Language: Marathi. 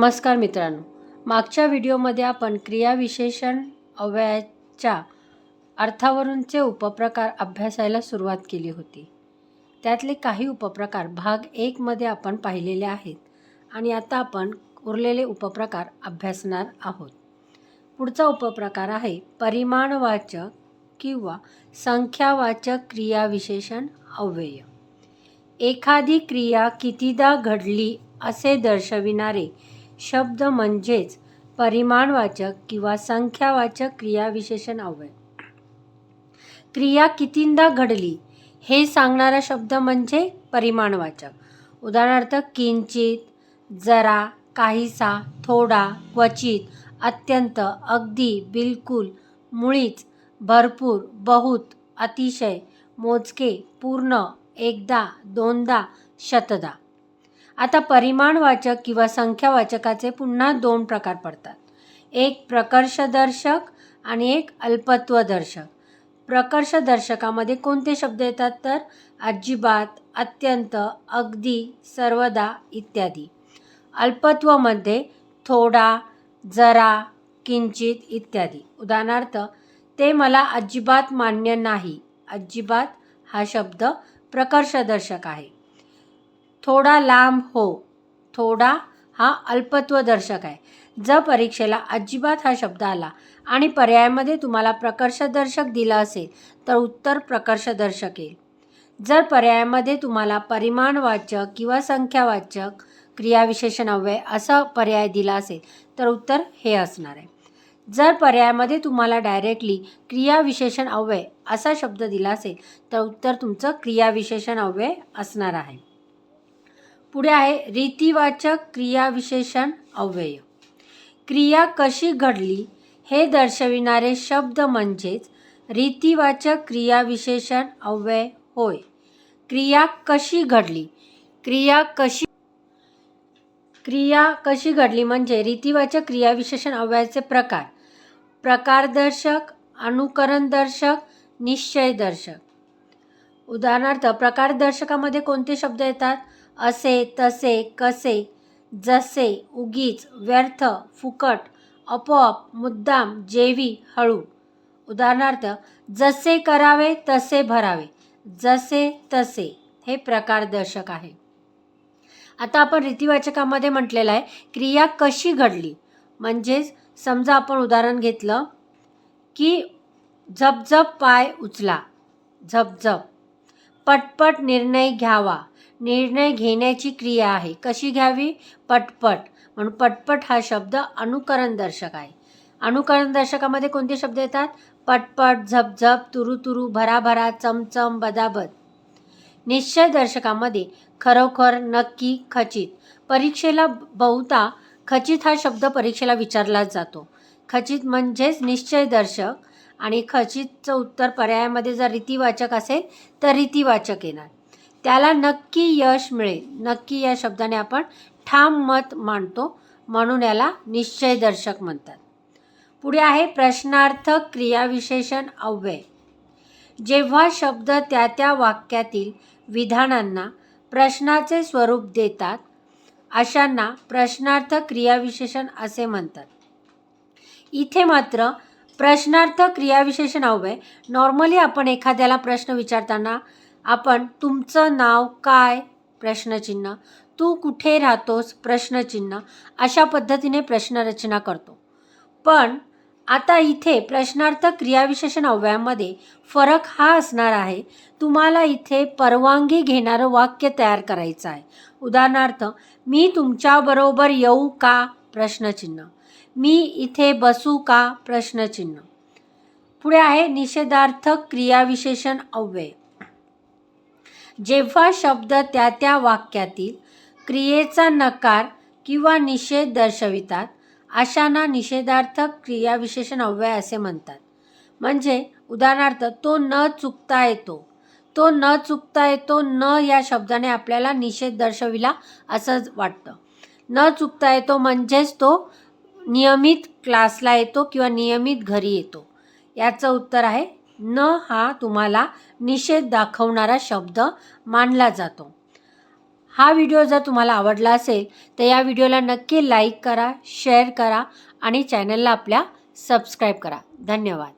नमस्कार मित्रांनो. मागच्या व्हिडिओमध्ये आपण क्रियाविशेषण अव्ययाच्या अर्थावरूनचे उपप्रकार अभ्यासायला सुरुवात केली होती. त्यातले काही उपप्रकार भाग एकमध्ये आपण पाहिलेले आहेत आणि आता आपण उरलेले उपप्रकार अभ्यासणार आहोत. पुढचा उपप्रकार आहे परिमाणवाचक किंवा संख्यावाचक क्रियाविशेषण अव्यय एखादी क्रिया कितीदा घडली असे दर्शविणारे शब्द म्हणजेच परिमाणवाचक किंवा संख्यावाचक क्रियाविशेषण अव्यय क्रिया कितींदा घडली हे सांगणारा शब्द म्हणजे परिमाणवाचक. उदाहरणार्थ किंचित जरा काहीसा थोडा क्वचित अत्यंत अगदी बिलकुल मुळीच भरपूर बहुत अतिशय मोजके पूर्ण एकदा दोनदा शतदा. आता परिमाणवाचक किंवा संख्यावाचकाचे पुन्हा दोन प्रकार पडतात. एक प्रकर्षदर्शक आणि एक अल्पत्वदर्शक. प्रकर्षदर्शकामध्ये कोणते शब्द येतात तर? अजिबात अत्यंत अगदी सर्वदा इत्यादी. अल्पत्वमध्ये थोडा जरा किंचित इत्यादी. उदाहरणार्थ ते मला अजिबात मान्य नाही. अजिबात हा शब्द प्रकर्षदर्शक आहे. थोडा लांब हो. थोडा हा अल्पत्वदर्शक आहे. जर परीक्षेला अजिबात हा शब्द आला आणि पर्यायामध्ये तुम्हाला प्रकर्षदर्शक दिलं असेल तर उत्तर प्रकर्षदर्शक येईल. जर पर्यायामध्ये तुम्हाला परिमाणवाचक किंवा संख्यावाचक क्रियाविशेषण अव्यय असा पर्याय दिला असेल तर उत्तर हे असणार आहे. जर पर्यायामध्ये तुम्हाला डायरेक्टली क्रियाविशेषण अव्यय असा शब्द दिला असेल तर उत्तर तुमचं क्रियाविशेषण अव्यय असणार आहे. पुढे आहे रीतिवाचक क्रियाविशेषण अव्यय. क्रिया कशी घडली हे दर्शविणारे शब्द म्हणजेच रीतिवाचक क्रियाविशेषण अव्यय होय. क्रिया कशी घडली? क्रिया कशी क्रिया कशी घडली म्हणजे रीतिवाचक क्रियाविशेषण अव्ययाचे प्रकार. प्रकारदर्शक अनुकरणदर्शक निश्चयदर्शक. उदाहरणार्थ प्रकारदर्शकामध्ये कोणते शब्द येतात? असे तसे कसे जसे उगीच व्यर्थ फुकट आपोआप मुद्दाम जेवी हळू. उदाहरणार्थ जसे करावे तसे भरावे. जसे तसे. हे प्रकारदर्शक आहे. आता आपण रीतिवाचकामध्ये म्हटलेलं आहे क्रिया कशी घडली? म्हणजेच समजा आपण उदाहरण घेतलं की झपझप पाय उचला. झपझप. पटपट निर्णय घ्यावा. निर्णय घेण्याची क्रिया आहे. कशी घ्यावी? पटपट. म्हणून पटपट हा शब्द अनुकरण दर्शक आहे. अनुकरण दर्शकामध्ये कोणते शब्द येतात? पटपट झपझप तुरु तुरु भराभरा चमचम बदाबद. निश्चय दर्शकामध्ये खरोखर नक्की खचित. परीक्षेला बहुता खचित हा शब्द परीक्षेला विचारला जातो. खचित म्हणजेच निश्चयदर्शक आणि खचितचं उत्तर पर्यायामध्ये जर रीतिवाचक असेल तर रीतिवाचक येणार. त्याला नक्की यश मिळेल. नक्की या शब्दाने आपण ठाम मत मांडतो म्हणून याला निश्चयदर्शक म्हणतात. पुढे आहे प्रश्नार्थक क्रियाविशेषण अव्यय. जेव्हा शब्द त्या त्या वाक्यातील विधानांना प्रश्नाचे स्वरूप देतात अशांना प्रश्नार्थ क्रियाविशेषण असे म्हणतात. इथे मात्र प्रश्नार्थ क्रियाविशेषण अव्यय. नॉर्मली आपण एखाद्याला प्रश्न विचारताना आपण तुमचं नाव काय? प्रश्नचिन्ह. तू कुठे राहतोस? प्रश्नचिन्ह. अशा पद्धतीने प्रश्नरचना करतो. पण आता इथे प्रश्नार्थ क्रियाविशेषण अव्ययामध्ये फरक हा असणार आहे. तुम्हाला इथे परवानगी घेणारं वाक्य तयार करायचं आहे. उदाहरणार्थ मी तुमच्याबरोबर येऊ का? प्रश्नचिन्ह. मी इथे बसू का? प्रश्नचिन्ह. पुढे आहे निषेधार्थक क्रियाविशेषण अव्यय जेव्हा शब्द त्या त्या वाक्यातील क्रियेचा नकार किंवा निषेध दर्शवितात अशांना निषेधार्थक क्रियाविशेषण अव्यय असे म्हणतात. म्हणजे उदाहरणार्थ तो न चुकता येतो. तो न चुकता येतो न या शब्दाने आपल्याला निषेध दर्शविला असं वाटतं. न चुकता येतो म्हणजेच तो नियमित क्लासला येतो किंवा नियमित घरी येतो. याचं उत्तर आहे न हा तुम्हाला निषेध दाखवणारा शब्द मानला जातो. हा व्हिडिओ जर तुम्हाला आवडला असेल तर या व्हिडिओला नक्की लाईक करा शेअर करा आणि चॅनलला आपल्या सबस्क्राईब करा. धन्यवाद.